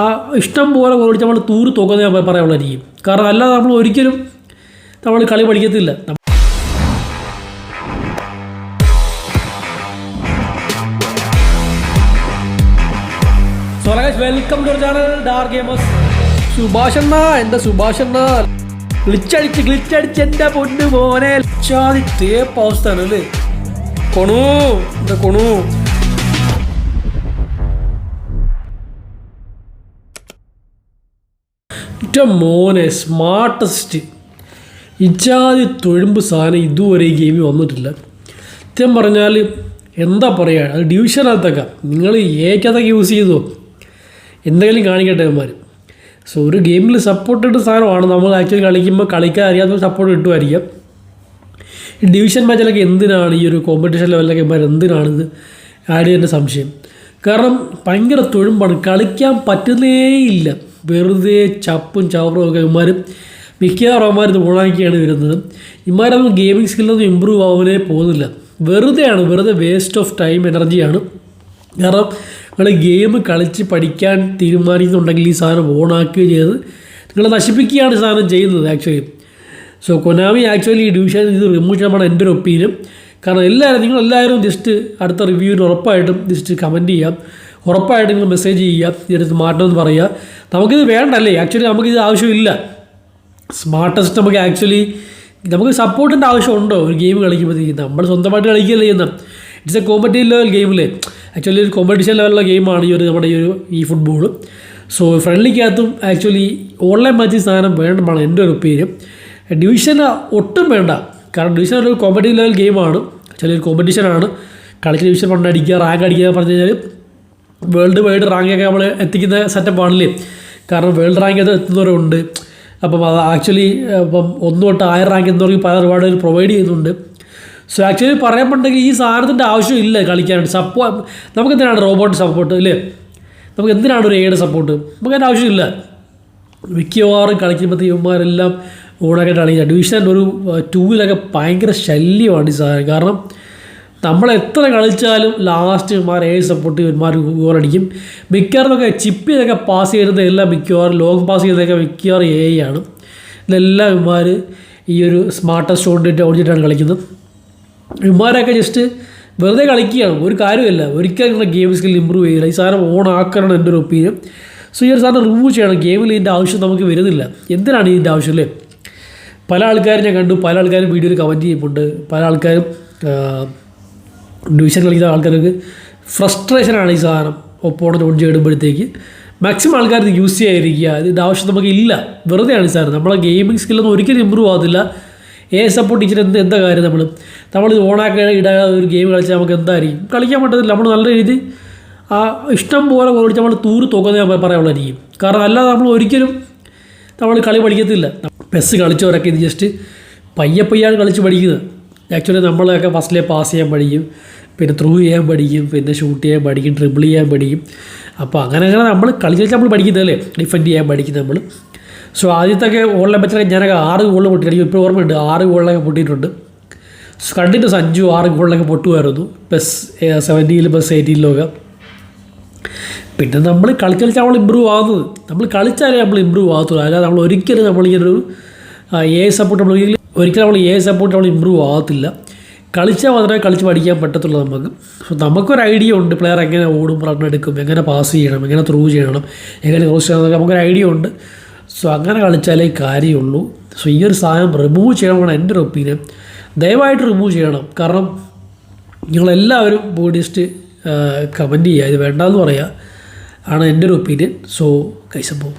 ആ ഇഷ്ടം പോലെ ഗോൾ അടിച്ച് നമ്മൾ തൂറ് തോക്കുന്ന ഞാൻ പറയാനുള്ളതായിരിക്കും. കാരണം അല്ലാതെ നമ്മൾ ഒരിക്കലും നമ്മൾ കളി പഠിക്കത്തില്ല. Welcome to channel Dar gamers Subhash അണ്ണ എന്റെ സുഭാഷ് അണ്ണ? ഗ്ലിച്ചടിച്ച് ഗ്ലിച്ചടിച്ച് എന്റെ പൊന്നു മോനെ. അവസ്ഥ കൊണു എന്താ കൊണു? ഒറ്റ മോനെ സ്മാർട്ടസ്റ്റ് ഇജാതി തൊഴുമ്പ് സാധനം ഇതുവരെ ഈ ഗെയിമിൽ വന്നിട്ടില്ല. സത്യം പറഞ്ഞാൽ എന്താ പറയുക അത് ഡിവിഷനകത്തൊക്കെ നിങ്ങൾ ഏക്കകത്തൊക്കെ യൂസ് ചെയ്തോ? എന്തെങ്കിലും കാണിക്കട്ടെ അവന്മാർ സോ ഒരു ഗെയിമിൽ സപ്പോർട്ട് ഇട്ട സാധനമാണ്. നമ്മൾ ആക്ച്വലി കളിക്കുമ്പോൾ കളിക്കാൻ അറിയാത്ത സപ്പോർട്ട് കിട്ടുമായിരിക്കാം ഡിവിഷൻ മാച്ചിലൊക്കെ എന്തിനാണ്? ഈ ഒരു കോമ്പറ്റീഷൻ ലെവലിലൊക്കെ ഇവന്മാർ എന്തിനാണിത്? ആഡ് ചെയ്യുന്ന സംശയം. കാരണം ഭയങ്കര തൊഴുമ്പാണ്. കളിക്കാൻ പറ്റുന്നേ ഇല്ല. വെറുതെ ചപ്പും ചവറും ഒക്കെ ഇവന്മാർ മിക്കവാറും അവന്മാർ ഇത് ഓണാക്കിയാണ് വരുന്നത്. ഇവന്മാരൊന്നും ഗെയിമിംഗ് സ്കില്ലൊന്നും ഇമ്പ്രൂവ് ആവാനേ പോകുന്നില്ല. വെറുതെയാണ് വെറുതെ വേസ്റ്റ് ഓഫ് ടൈം എനർജിയാണ് കാരണം നിങ്ങൾ ഗെയിം കളിച്ച് പഠിക്കാൻ തീരുമാനിക്കുന്നുണ്ടെങ്കിൽ ഈ സാധനം ഓണാക്കുകയും ചെയ്ത് നിങ്ങൾ നശിപ്പിക്കുകയാണ് സാധനം ചെയ്യുന്നത് ആക്ച്വലി സോ കൊനാമി ആക്ച്വലി ഈ ഡിവിഷൻ ഇത് റിമൂവ് ചെയ്യണമെന്നാണ് എന്റെ ഒരു ഒപ്പീനിയൻ കാരണം എല്ലാവരും നിങ്ങൾ എല്ലാവരും ജസ്റ്റ് അടുത്ത റിവ്യൂവിന് ഉറപ്പായിട്ടും ജസ്റ്റ് കമന്റ് ചെയ്യാം ഉറപ്പായിട്ടും നിങ്ങൾ മെസ്സേജ് ചെയ്യുക. ഇതിനടുത്ത് മാറ്റമെന്ന് പറയുക. നമുക്കിത് വേണ്ടല്ലേ? ആക്ച്വലി നമുക്കിത് ആവശ്യമില്ല. സ്മാർട്ടസ്റ്റ് നമുക്ക് ആക്ച്വലി നമുക്ക് സപ്പോർട്ടിന്റെ ആവശ്യമുണ്ടോ? ഒരു ഗെയിം കളിക്കുമ്പോഴത്തേക്കും നമ്മൾ സ്വന്തമായിട്ട് കളിക്കുകയല്ലേ ചെയ്യുന്നത് ഇറ്റ്സ് എ കോമ്പറ്റീവ് ലെവൽ ഗെയിമിൽ ആക്ച്വലി ഒരു കോമ്പറ്റീഷൻ ലെവലുള്ള ഗെയിമാണ് ഈ ഒരു നമ്മുടെ ഈ ഒരു ഈ ഫുട്ബോൾ സോ ഫ്രണ്ട്ലിക്കകത്തും ആക്ച്വലി ഓൺലൈൻ മാച്ച് സാധനം വേണ്ടമാണ് എന്റെ ഒരു പേര് ഡിവിഷൻ ഒട്ടും വേണ്ട. കാരണം ഡിവിഷൻ ഒരു കോമ്പറ്റീവ് ലെവൽ ഗെയിമാണ് ആക്ച്വലി ഒരു കോമ്പറ്റീഷനാണ് കളിക്കുന്ന ഡിവിഷൻ പണ്ട് അടിക്കുക റാങ്ക് അടിക്കുക പറഞ്ഞു കഴിഞ്ഞാൽ വേൾഡ് വൈഡ് റാങ്കൊക്കെ നമ്മൾ എത്തിക്കുന്ന സെറ്റപ്പ് ആണല്ലേ? കാരണം വേൾഡ് റാങ്ക് എത്തുന്നവരുണ്ട് അപ്പം അത് ആക്ച്വലി അപ്പം ഒന്ന് തൊട്ട് ആയിരം റാങ്ക് എന്നവർക്ക് പല ഒരുപാട് പ്രൊവൈഡ് ചെയ്യുന്നുണ്ട്. സോ ആക്ച്വലി പറയാൻ ഈ സാധനത്തിന്റെ ആവശ്യമില്ല കളിക്കാനായിട്ട്. സപ്പോ നമുക്ക് എന്തിനാണ് റോബോട്ട് സപ്പോർട്ട് ഇല്ലേ? നമുക്ക് എന്തിനാണ് ഒരു എയുടെ സപ്പോർട്ട് നമുക്ക് അതിന്റെ ആവശ്യമില്ല മിക്കവാറും കളിക്കുമ്പോഴത്തെ ഇവന്മാരെല്ലാം ഓണാക്കിയിട്ടാണ് ഈ ഡിവിഷൻ ഒരു ടൂവിലൊക്കെ ഭയങ്കര ശല്യമാണ് ഈ സാധനം. കാരണം നമ്മൾ എത്ര കളിച്ചാലും ലാസ്റ്റ് ഇവന്മാർ ഏ സപ്പോർട്ട് ഇവന്മാർ ഗോൾ അടിക്കും. മിക്കവാറുമൊക്കെ ചിപ്പ് ചെയ്തൊക്കെ പാസ് ചെയ്യുന്നത് എല്ലാം മിക്കവാറും ലോങ് പാസ് ചെയ്തൊക്കെ മിക്കവാറും എ ആണ്. ഇതെല്ലാം ഇവന്മാർ ഈ ഒരു സ്മാർട്ടസ്റ്റ് ഓടിയിട്ട് ഓടിച്ചിട്ടാണ് കളിക്കുന്നത്. ഇവന്മാരൊക്കെ ജസ്റ്റ് വെറുതെ കളിക്കുകയാണ് ഒരു കാര്യമില്ല ഒരിക്കലും നിങ്ങളുടെ ഗെയിം സ്കിൽ ഇമ്പ്രൂവ് ചെയ്യില്ല. ഈ സാധനം ഓൺ ആക്കണം എന്റെ ഒരു ഒപ്പീനിയൻ സോ ഈ ഒരു സാധനം റിമൂവ് ചെയ്യണം. ഗെയിമിൽ ഇതിന്റെ ആവശ്യം നമുക്ക് വരുന്നില്ല. എന്തിനാണ് ഇതിന്റെ ആവശ്യം അല്ലേ? പല ആൾക്കാരും ഞാൻ കണ്ടു. പല ആൾക്കാരും വീഡിയോയിൽ കമന്റ് ചെയ്യുന്നുണ്ട്. പല ആൾക്കാരും ഡിവിഷൻ കളിക്കുന്ന ആൾക്കാർക്ക് ഫ്രസ്ട്രേഷനാണ് ഈ സാധനം. ഒപ്പോടെ ഓൺ ചെയ്യുമ്പോഴത്തേക്ക് മാക്സിമം ആൾക്കാർ ഇത് യൂസ് ചെയ്യാതിരിക്കുക ഇതിന്റെ ആവശ്യം നമുക്ക് ഇല്ല. വെറുതെയാണ് സാർ നമ്മളെ ഗെയിമിംഗ് സ്കില്ലൊന്നും ഒരിക്കലും ഇമ്പ്രൂവ് ആകത്തില്ല എ സപ്പോർട്ട് ടീച്ചർ എന്ത് എന്താ കാര്യം നമ്മൾ നമ്മൾ ഓണാക്കി ഇടാതെ ഒരു ഗെയിം കളിച്ചാൽ നമുക്ക് എന്തായിരിക്കും? കളിക്കാൻ പറ്റത്തില്ല. നമ്മൾ നല്ല രീതി ആ ഇഷ്ടം പോലെ ഓടിച്ച് നമ്മൾ തൂറ് തോക്കുന്ന ഞാൻ പറയാനുള്ളതായിരിക്കും. കാരണം അല്ലാതെ നമ്മൾ ഒരിക്കലും നമ്മൾ കളി പഠിക്കത്തില്ല. പെസ് കളിച്ചവരൊക്കെ ഇത് ജസ്റ്റ് പയ്യെ പയ്യാണ് കളിച്ച് പഠിക്കുന്നത്. ആക്ച്വലി നമ്മളൊക്കെ ഫസ്റ്റിലെ പാസ് ചെയ്യാൻ പഠിക്കും. പിന്നെ ത്രൂ ചെയ്യാൻ പഠിക്കും. പിന്നെ ഷൂട്ട് ചെയ്യാൻ പഠിക്കും. ഡ്രിബിൾ ചെയ്യാൻ പഠിക്കും. അപ്പോൾ അങ്ങനെ അങ്ങനെ നമ്മൾ കളി കളിച്ച് നമ്മൾ പഠിക്കുന്നതല്ലേ ഡിഫെൻഡ് ചെയ്യാൻ പഠിക്കും നമ്മൾ സോ ആദ്യത്തൊക്കെ ഓൺലൈൻ പറ്റൊക്കെ ഞാനൊക്കെ ആറ് ഗോളിൽ പൊട്ടിയിട്ടുണ്ട്. ഇപ്പോൾ ഓർമ്മയുണ്ട്. ആറ് ഗോളിലൊക്കെ പൊട്ടിയിട്ടുണ്ട്. കണ്ടിന്യൂസ് അഞ്ചും ആറ് ഗോളിലൊക്കെ പൊട്ടുമായിരുന്നു. പ്ലസ് സെവന്റീനിലും പ്ലസ് എയ്റ്റീനിലൊക്കെ പിന്നെ നമ്മൾ കളിച്ച് കളിച്ചാൽ നമ്മൾ ഇമ്പ്രൂവ് ആകുന്നത് നമ്മൾ കളിച്ചാലേ നമ്മൾ ഇമ്പ്രൂവ് ആകത്തുള്ളൂ അല്ലാതെ നമ്മൾ ഒരിക്കലും നമ്മളിങ്ങനെ ഒരു എ സപ്പോർട്ട് നമ്മൾ ഒരിക്കലും നമ്മൾ എ സപ്പോർട്ട് നമ്മൾ ഇമ്പ്രൂവ് ആകത്തില്ല കളിച്ചാൽ മാത്രമേ കളിച്ച് പഠിക്കാൻ പറ്റത്തുള്ളൂ നമുക്ക്. സോ നമുക്കൊരു ഐഡിയ ഉണ്ട് പ്ലെയർ എങ്ങനെ ഓടും റൺ എടുക്കും എങ്ങനെ പാസ് ചെയ്യണം എങ്ങനെ ത്രൂ ചെയ്യണം എങ്ങനെ ക്രോസ് ചെയ്യണം നമുക്കൊരു ഐഡിയ ഉണ്ട്. സോ അങ്ങനെ കളിച്ചാലേ കാര്യമുള്ളൂ. സോ ഈ ഒരു സാധനം റിമൂവ് ചെയ്യണമെന്നാണ് എന്റെ ഒരു ഒപ്പീനിയൻ ദയവായിട്ട് റിമൂവ് ചെയ്യണം. കാരണം നിങ്ങളെല്ലാവരും ബോഡിസ്റ്റ് കമന്റ് ചെയ്യുക. ഇത് വേണ്ടെന്ന് പറയുക ആണ് എന്റെ ഒരു ഒപ്പീനിയൻ സോ കൈസപ്പോൾ